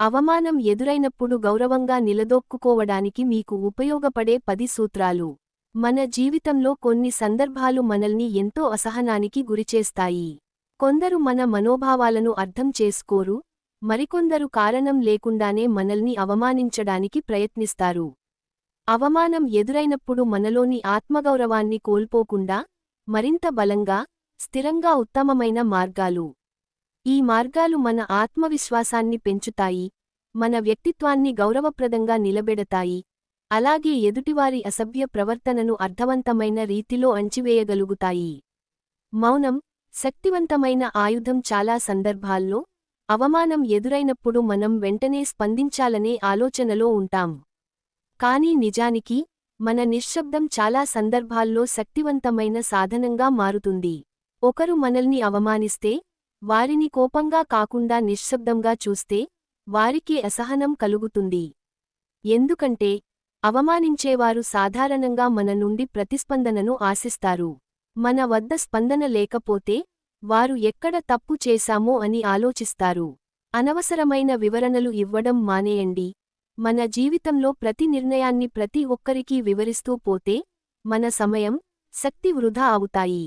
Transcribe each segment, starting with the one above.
అవమానం ఎదురైనప్పుడు గౌరవంగా నిలదొక్కుకోవడానికి మీకు ఉపయోగపడే పది సూత్రాలు. మన జీవితంలో కొన్ని సందర్భాలు మనల్ని ఎంతో అసహనానికి గురిచేస్తాయి. కొందరు మన మనోభావాలను అర్థం చేసుకోరు మరికొందరు కారణం లేకుండానే మనల్ని అవమానించడానికి ప్రయత్నిస్తారు. అవమానం ఎదురైనప్పుడు మనలోని ఆత్మగౌరవాన్ని కోల్పోకుండా మరింత బలంగా స్థిరంగా ఉత్తమమైన మార్గాలు. ఈ మార్గాలు మన ఆత్మవిశ్వాసాన్ని పెంచుతాయి మన వ్యక్తిత్వాన్ని గౌరవప్రదంగా నిలబెడతాయి. అలాగే ఎదుటివారి అసభ్య ప్రవర్తనను అర్థవంతమైన రీతిలో అంచివేయగలుగుతాయి. మౌనం శక్తివంతమైన ఆయుధం చాలా సందర్భాల్లో అవమానం ఎదురైనప్పుడు మనం వెంటనే స్పందించాలనే ఆలోచనలో ఉంటాం. కానీ నిజానికి మన నిశ్శబ్దం చాలా సందర్భాల్లో శక్తివంతమైన సాధనంగా మారుతుంది. ఒకరు మనల్ని అవమానిస్తే వారిని కోపంగా కాకుండా నిశ్శబ్దంగా చూస్తే వారికి అసహనం కలుగుతుంది. ఎందుకంటే అవమానించేవారు సాధారణంగా మన నుండి ప్రతిస్పందనను ఆశిస్తారు. మన వద్ద స్పందన లేకపోతే వారు ఎక్కడ తప్పు చేశామో అని ఆలోచిస్తారు. అనవసరమైన వివరణలు ఇవ్వడం మానేయండి. మన జీవితంలో ప్రతి నిర్ణయాన్ని ప్రతి ఒక్కరికీ వివరిస్తూ పోతే మన సమయం శక్తి వృధా అవుతాయి.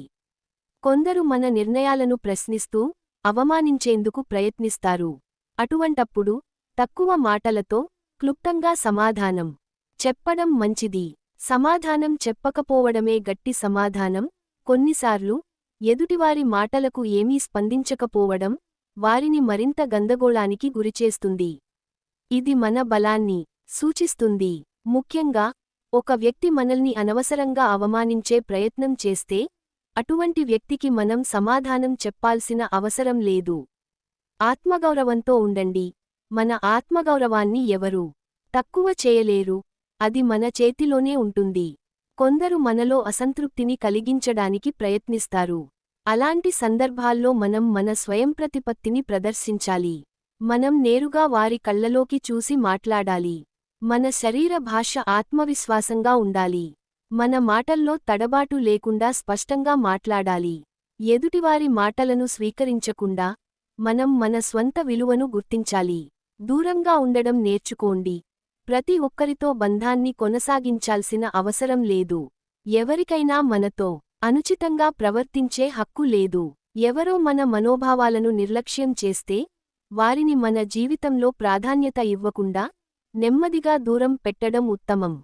కొందరు మన నిర్ణయాలను ప్రశ్నిస్తూ అవమానించేందుకు ప్రయత్నిస్తారు. అటువంటప్పుడు తక్కువ మాటలతో క్లుప్తంగా సమాధానం. చెప్పడం మంచిది. సమాధానం చెప్పకపోవడమే గట్టి సమాధానం. కొన్నిసార్లు ఎదుటివారి మాటలకు ఏమీ స్పందించకపోవడం వారిని మరింత గందగోళానికి గురిచేస్తుంది. ఇది మన బలాన్ని సూచిస్తుంది. ముఖ్యంగా ఒక వ్యక్తి మనల్ని అనవసరంగా అవమానించే ప్రయత్నం చేస్తే అటువంటి వ్యక్తికి మనం సమాధానం చెప్పాల్సిన అవసరం లేదు. ఆత్మగౌరవంతో ఉండండి. మన ఆత్మగౌరవాన్ని ఎవరూ తక్కువ చేయలేరు. అది మన చేతిలోనే ఉంటుంది. కొందరు మనలో అసంతృప్తిని కలిగించడానికి ప్రయత్నిస్తారు. అలాంటి సందర్భాల్లో మనం మన స్వయంప్రతిపత్తిని ప్రదర్శించాలి. మనం నేరుగా వారి కళ్ళలోకి చూసి మాట్లాడాలి. మన శరీర భాష ఆత్మవిశ్వాసంగా ఉండాలి. మన మాటల్లో తడబాటు లేకుండా స్పష్టంగా మాట్లాడాలి. ఎదుటివారి మాటలను స్వీకరించకుండా మనం మన స్వంత విలువను గుర్తించాలి. దూరంగా ఉండడం నేర్చుకోండి. ప్రతి ఒక్కరితో బంధాన్ని కొనసాగించాల్సిన అవసరం లేదు. ఎవరికైనా మనతో అనుచితంగా ప్రవర్తించే హక్కు లేదు. ఎవరో మన మనోభావాలను నిర్లక్ష్యం చేస్తే వారిని మన జీవితంలో ప్రాధాన్యత ఇవ్వకుండా నెమ్మదిగా దూరం పెట్టడం ఉత్తమం.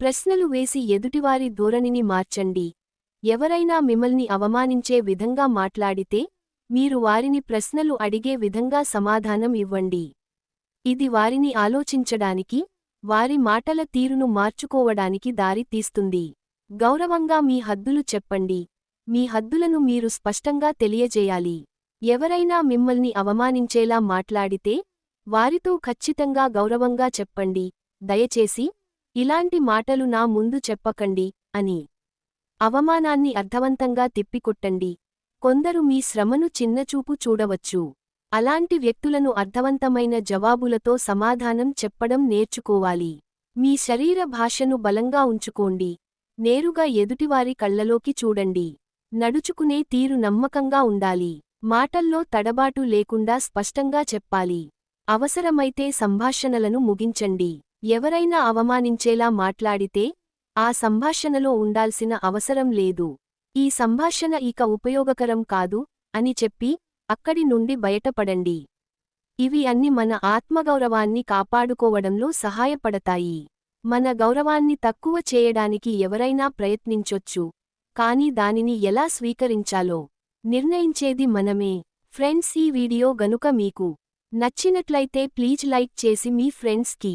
ప్రశ్నలు వేసి ఎదుటివారి ధోరణిని మార్చండి. ఎవరైనా మిమ్మల్ని అవమానించే విధంగా మాట్లాడితే మీరు వారిని ప్రశ్నలు అడిగే విధంగా సమాధానం ఇవ్వండి. ఇది వారిని ఆలోచించడానికి వారి మాటల తీరును మార్చుకోవడానికి దారి తీస్తుంది. గౌరవంగా మీ హద్దులు చెప్పండి. మీ హద్దులను మీరు స్పష్టంగా తెలియజేయాలి. ఎవరైనా మిమ్మల్ని అవమానించేలా మాట్లాడితే వారితో ఖచ్చితంగా గౌరవంగా చెప్పండి. దయచేసి ఇలాంటి మాటలు నా ముందు చెప్పకండి అని. అవమానాన్ని అర్థవంతంగా తిప్పికొట్టండి. కొందరు మీ శ్రమను చిన్నచూపు చూడవచ్చు. అలాంటి వ్యక్తులను అర్థవంతమైన జవాబులతో సమాధానం చెప్పడం నేర్చుకోవాలి. మీ శరీర భాషను బలంగా ఉంచుకోండి. నేరుగా ఎదుటివారి కళ్ళలోకి చూడండి. నడుచుకునే తీరు నమ్మకంగా ఉండాలి. మాటల్లో తడబాటు లేకుండా స్పష్టంగా చెప్పాలి. అవసరమైతే సంభాషణలను ముగించండి. ఎవరైనా అవమానించేలా మాట్లాడితే ఆ సంభాషణలో ఉండాల్సిన అవసరం లేదు. ఈ సంభాషణ ఇక ఉపయోగకరం కాదు అని చెప్పి అక్కడి నుండి బయటపడండి. ఇవి అన్ని మన ఆత్మగౌరవాన్ని కాపాడుకోవడంలో సహాయపడతాయి. మన గౌరవాన్ని తక్కువ చేయడానికి ఎవరైనా ప్రయత్నించొచ్చు. కాని దానిని ఎలా స్వీకరించాలో నిర్ణయించేది మనమే. ఫ్రెండ్స్ ఈ వీడియో గనుక మీకు నచ్చినట్లయితే ప్లీజ్ లైక్ చేసి మీ ఫ్రెండ్స్కి